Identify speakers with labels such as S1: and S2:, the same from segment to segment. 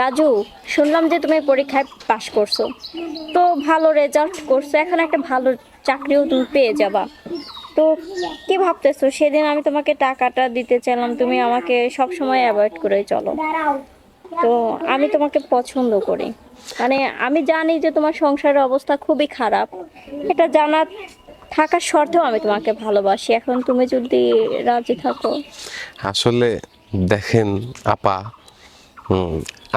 S1: রাজু, শুনলাম যে তুমি পরীক্ষায় পাশ করছ। তো ভালো রেজাল্ট করছ, এখন একটা ভালো চাকরিও তুমি পেয়ে যাবা। তো কি ভাবতেছো? সেদিন আমি তোমাকে টাকাটা দিতে চাইলাম, তুমি আমাকে সব সময় অ্যাভয়েড করে চলো। তো আমি তোমাকে পছন্দ করি। মানে আমি জানি যে তোমার সংসারের অবস্থা খুবই খারাপ। এটা জানা থাকার সত্ত্বেও আমি তোমাকে ভালোবাসি। এখন তুমি যদি রাজি থাকো।
S2: আসলে দেখেন, আপা হুম,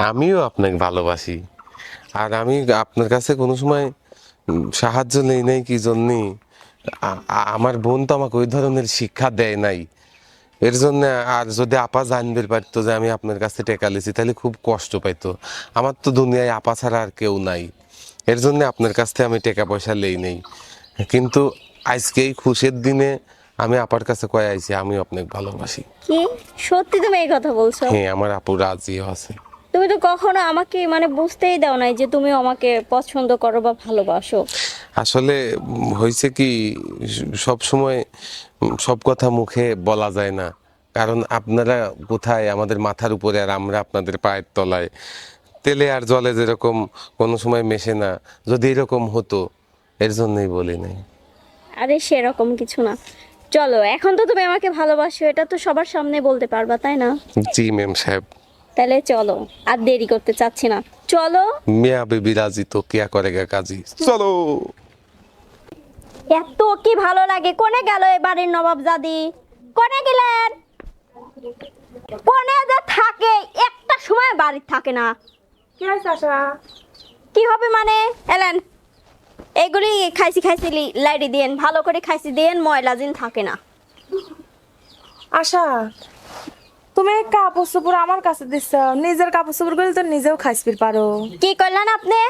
S2: আমিও আপনাকে ভালোবাসি। আর আমি আপনার কাছে কোনো সময় সাহায্য নেই নাই কি জন্যে আমার বোন তো আমাকে ওই ধরনের শিক্ষা দেয় নাই। এর জন্য আর যদি আপা জানবে পারতো যে আমি আপনার কাছে টেকা লিছি, তাহলে খুব কষ্ট পাইতো। আমার তো দুনিয়ায় আপা ছাড়া আর কেউ নাই। এর জন্য আপনার কাছ থেকে আমি টাকা পয়সা লেই নেই। কিন্তু আজকে এই খুশির দিনে আমি আপার কাছে কয়ে আইছি আমি আপনাকে ভালোবাসি।
S1: কি? সত্যি তুমি এই কথা বলছো?
S2: হ্যাঁ আমার আপু রাজিও আছে।
S1: তুমি তো কখনো আমাকে মানে বুঝতেই দাও নাই যে তুমি আমাকে পছন্দ করো বা ভালোবাসো।
S2: আসলে হয়েছে কি সব সময় সব কথা মুখে বলা যায় না। কারণ আপনারা কোথায় আমাদের মাথার উপরে আর আমরা আপনাদের পায়ের তলায়। তেলে আর জলে যেরকম কোনো সময় মেশে না যদি এরকম হতো এর জন্যই বলি নাই।
S1: আরে সেরকম কিছু না। চলো এখন তো তুমি আমাকে ভালোবাসো এটা তো সবার সামনে বলতে পারবা তাই না?
S2: জি ম্যাম সাহেব।
S1: তাহলে চলো আর দেরি করতে চাচ্ছি না। চলো।
S2: মিয়া বেবি রাজি তো কিয়া করেগা কাজী? চলো।
S1: এত কি ভালো লাগে কোনে গেল এবারের নবাব জাদি কোনে গেলেন? কোনে যে থাকে একটা সময় বাড়ি থাকে না।
S3: কি হয়েছে আশা?
S1: কি হবে মানে? এলেন। এগুলি খাইছি খাইছি লি- লাইডি দিয়েন। ভালো করে খাইছি দিয়েন ময়লা দিন থাকে না।
S3: আশা তুমি কাপড় চোপড় আমার কাছে দিচ্ছ নিজের কাপড় চোপড়গুলো তো নিজেও খাইসপির পারো।
S1: কি করলেন আপনি?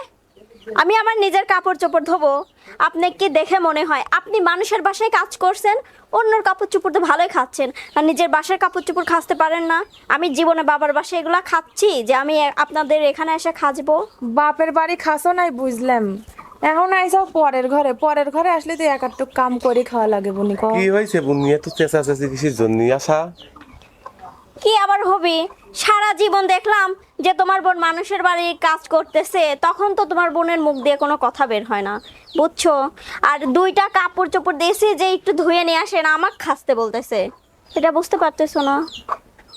S1: আমি আমার নিজের কাপড় চোপড় ধোবো। আপনি কি দেখে মনে হয় আপনি মানুষের বাসায় কাজ করছেন অন্যর কাপড় চোপড় তো ভালোই খাচ্ছেন। আর নিজের বাসার কাপড় চোপড় খাসতে পারেন না। আমি জীবনে বাবার বাসায় এগুলা খাচ্ছি যে আমি আপনাদের এখানে এসে খাজবো।
S3: বাপের বাড়ি খাসো নাই বুঝলাম। এখন আইসাও পরের ঘরে পরের ঘরে আসলে তো এক একটু কাম করে খাওয়া লাগে বুনি
S2: কি। হয়েছে বুনি? এত চেঁচা চেঁচি কিসের জন্য? আসা
S1: কি আবার হবে? সারা জীবন দেখলাম যে তোমার বোন মানুষের বাড়ি কাজ করতেছে তখন তো তোমার বোনের মুখ দিয়ে কোনো কথা বের হয় না বুঝছ? আর দুইটা কাপড় চোপড় দিয়েছি যে একটু ধুয়ে নিয়ে আসেন আমাক খাসতে বলতেছে। এটা বুঝতে পারতেছো না?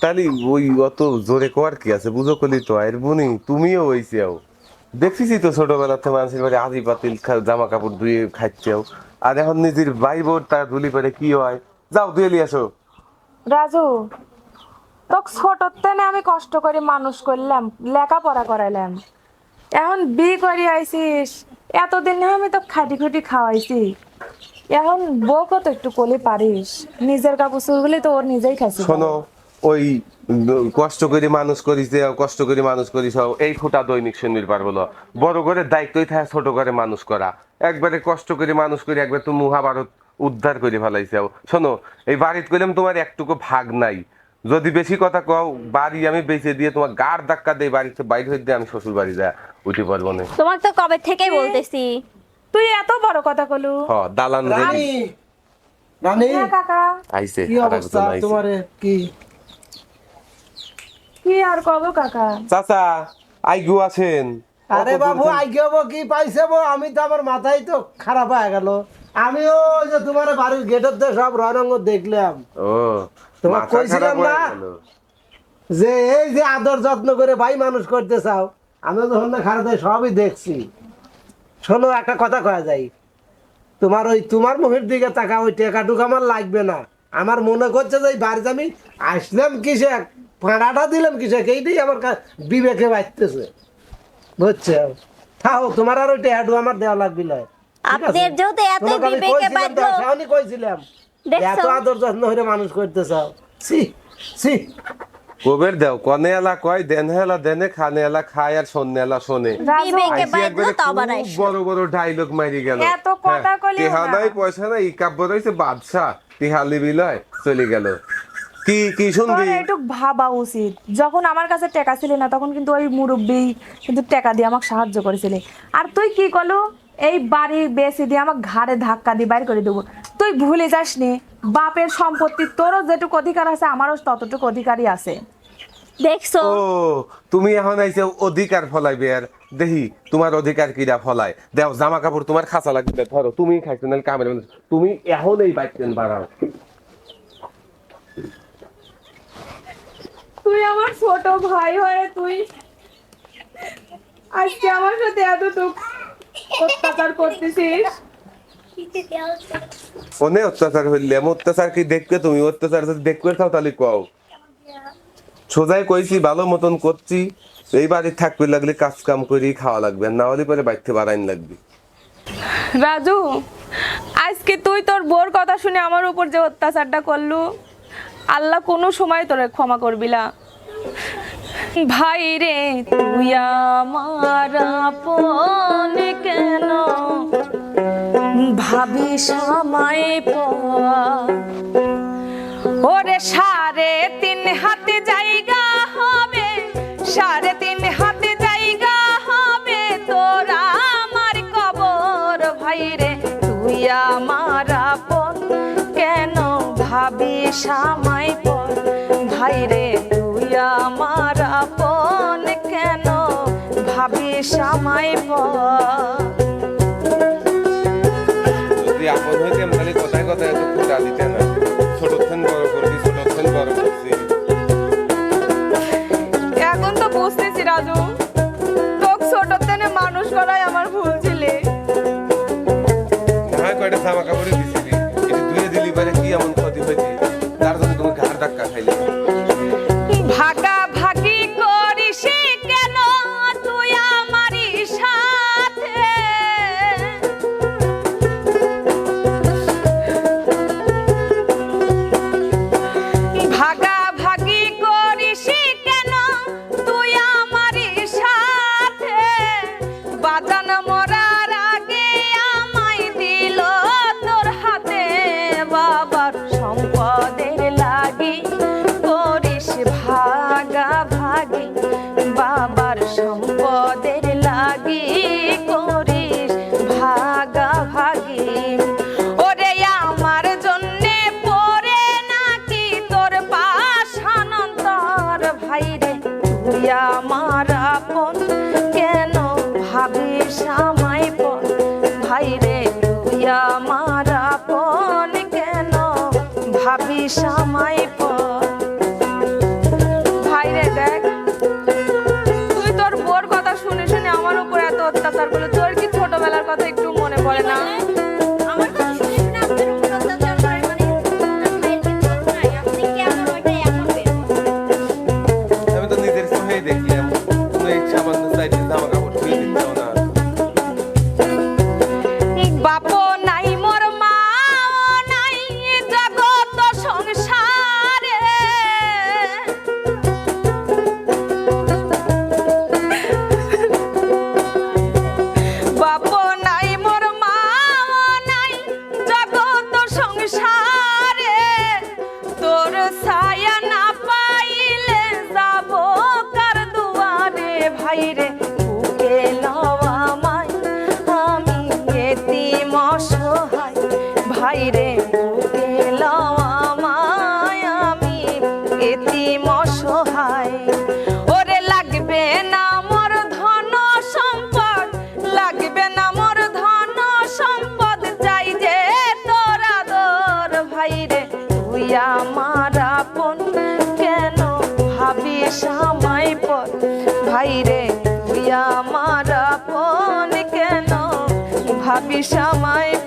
S2: তাহলে ওই অত জোরে কর কি আছে? বুঝো কলি তো এর বুনি তুমিও হইছেও। দেখছিস তো ছোটবেলাতে মানুষের বাড়ি আদি পাতিল জামা কাপড় ধুয়ে খাচ্ছেও আর এখন নিজের ভাই বোন তার ধুলি পরে কি হয়? যাও ধুয়ে নিয়ে আসো।
S3: রাজু ছোটতে না আমি কষ্ট করে মানুষ করলাম লেখাপড়া করাইলাম। এখন বি করে আইসিস এতদিন আমি তো খাটি খুটি খাওয়াইছি। এখন বউকে তো একটু কোলে পারিস নিজের কাপড় চুলগুলি তো ওর নিজেই খাইছি।
S2: শোনো ওই কষ্ট করে মানুষ করিস যে কষ্ট করে মানুষ করিস এই ফোটা দৈনিক শুনির পারব না। বড় করে দায়িত্বই থাকে ছোট করে মানুষ করা। একবারে কষ্ট করে মানুষ করে একবার তুমি মহাভারত উদ্ধার করে ফেলাইছাও শোনো এই বাড়িতে কইলাম তোমার একটুকু ভাগ নাই। যদি বেশি কথা কও বাড়ি আমি বেঁচে দিয়ে তোমার গাড় ধাক্কা দেই বাড়িতে বাইরে হয়ে দিয়ে আমি শ্বশুর বাড়ি যা উঠে পারব না।
S1: তোমার তো কবে থেকেই বলতেছি।
S3: তুই এত বড় কথা কলু।
S2: হ দালান
S4: রানী! রানী!
S3: হ্যাঁ কাকা।
S2: আইছে
S4: কি অবস্থা? তোমার কি
S3: কি আর কব কাকা?
S2: চাচা আইগু আছেন।
S4: আরে বাবু
S2: থেকে-
S4: কি পাইছে বো আমি তো আমার মাথায় তো খারাপ হয়ে গেল। আমিও ওই যে তোমার বাড়ির গেটের দিয়ে সব রণঙ্গ দেখলাম।
S2: ও
S4: তোমার কইছিলাম না? যে এই যে আদর যত্ন করে ভাই মানুষ করতে চাও আমি যখন না খারাপ হয় সবই দেখছি। শোনো একটা কথা কয়া যায় তোমার ওই তোমার মুখের দিকে তাকা ওই টেকাটুক আমার লাগবে না। আমার মনে করছে যে এই বাড়িতে আমি আসলাম কিসে? ফাঁড়াটা দিলাম কিসে এইটাই আমার বিবেকে বাঁচতেছে। বুঝছ? থাও তোমার আর ওই টেহাটু আমার দেওয়া লাগবে না?
S1: আপনার যেহেতু এত বিবেকে বাঁধলো
S4: শাওনি কইছিলাম এত আদর যত্ন করে মানুষ করতে চাও সি সি
S2: কবের দেও কনে এলা কয় দেন হেলা দেনে খানে এলা খায় আর শোনে এলা শোনে।
S1: বিবেকে
S2: আইসি
S1: তো আবার
S2: খুব বড় বড় ডায়লগ মারি গেল।
S3: এত কথা কইলেও
S2: টিহা
S3: না।
S2: নাই পয়সা নাই ই কাব্য রয়েছে বাদশাহ টিহালি বিলয় চলে গেল। কি কি শুনবি?
S3: একটু ভাবা উচিত। যখন আমার কাছে টাকা ছিল না তখন কিন্তু ওই মুরব্বি কিন্তু টাকা দিয়ে আমাকে সাহায্য করেছিল। আর তুই কি করল? এই বাড়ি বেশি দিয়ে আমার ঘাড়ে ধাক্কা দিয়ে বাইর করে দেবো। তুই ভুলে যাস নি বাপের সম্পত্তি তোরও যেটুকু অধিকার আছে আমারও ততটুকু অধিকারই আছে।
S2: দেখছ?
S3: ও তুমি এখন আইছে অধিকার ফলাইবে আর। দেহি তোমার অধিকার কিরা ফলায়? দেও জামা কাপড় তোমার খাঁচা লাগবে ধরো তুমি খাইছো নাহলে কামের তুমি এখন এই বাইকেন বাড়াও।
S1: তুই আমার ছোট ভাই হয়ে তুই। আজকে আমার সাথে এত দুঃখ অত্যাচার করতেছিস।
S3: অনেক অত্যাচার হইলে অত্যাচার কি দেখবে তুমি? অত্যাচার যদি দেখবে খাও তাহলে কও। সোজাই কইছি ভালো মতন করছি। এই বাড়ি থাকবে লাগলে কাজ কাম করি খাওয়া লাগবে। না হলে পরে বাড়িতে বাড়াইন লাগবে।
S1: রাজু আজকে তুই তোর বোর কথা শুনে আমার উপর যে অত্যাচারটা করলু আল্লাহ কোনো সময় তোরে ক্ষমা করবি না। ভাই রে, তুই আমার পন কেন? ভাবি সময় ওরে সাড়ে তিন হাতে জায়গা হবে। সাড়ে তিন ভাবি সামাই পর ভাই রে তুই আমার আপন কেন? ভাবি সামাই পর
S3: যদি আপন হইতে মানে কথায় কথায় এত দিতে না
S1: আমায়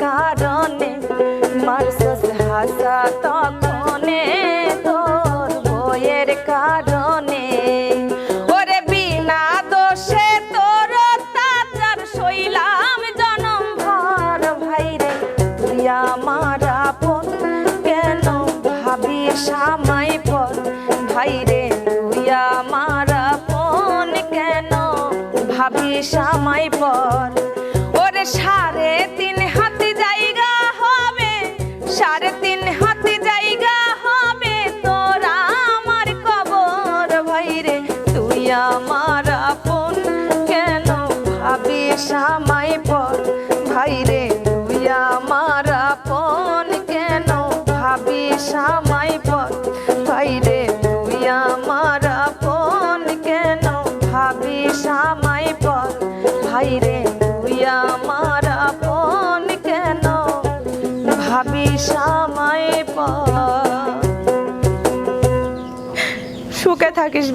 S3: কারণে মারছস হাসা তখনে তোর বইয়ের কারণে। ওরে বিনা দোষে তোর অত্যাচার সইলাম জনম ভর ভাইরে তুই আমার আপন, কেন ভাবিস আমায় পর? ভাইরে তুই আমার আপন, কেন ভাবিস আমায় পর?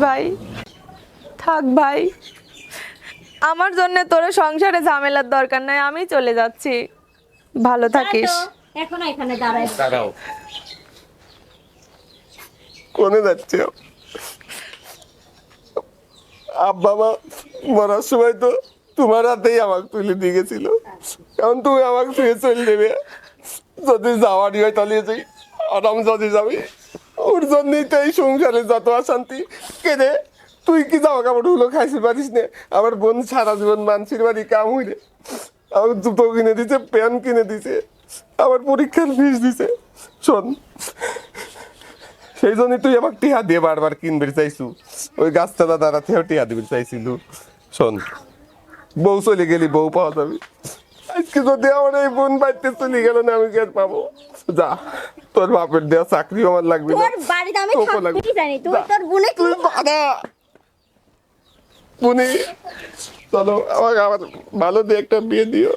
S3: ভাই। থাক ভাই। আমার জন্য তোর সংসারে ঝামেলার দরকার নাই আমি চলে যাচ্ছি। ভালো থাকিস।
S1: এখন এখানে দাঁড়ায়
S2: দাঁড়াও। কোনে যাচ্ছে? আব্বা মা মরার সময় তো তোমার হাতেই আমাকে তুলে দিয়ে গেছিল। এখন তুমি আমাকে ছুঁয়ে চলে দেবে যদি যাওয়ারই হয় তাহলে যাই আরাম যদি যাবি। ওর জন্যই তো এই সংসারে যত অশান্তি কেনে তুই কি জামা কাপড়গুলো খাইতে পারিস না? আমার বোন সারা জীবন মানসির বাড়ি কাম হইলে। আমার জুতো কিনে দিছে, প্যান্ট কিনে দিছে, আমার পরীক্ষার ফিস দিছে। শোন, সেই জন্যই তুই আমাকে টিহা দিয়ে বারবার কিনবে চাইছু। ওই গাছতলা দাঁড়াতেও টিহা দিবে চাইছিল। শোন, বউ চলে গেলি, বউ পাওয়া যাবে। আজকে যদি আমার এই বোন বাড়িতে চলে গেল না, আমি কি আর পাবো? যা। তোর বাপের দেওয়া চাকরি আমার লাগবে
S1: তোর বাড়িতে আমি
S2: লাগবে।
S1: জানি? তুই তোর বুনে
S2: তুই বাধা বুনে চলো আমার ভালো দিয়ে একটা বিয়ে দিও।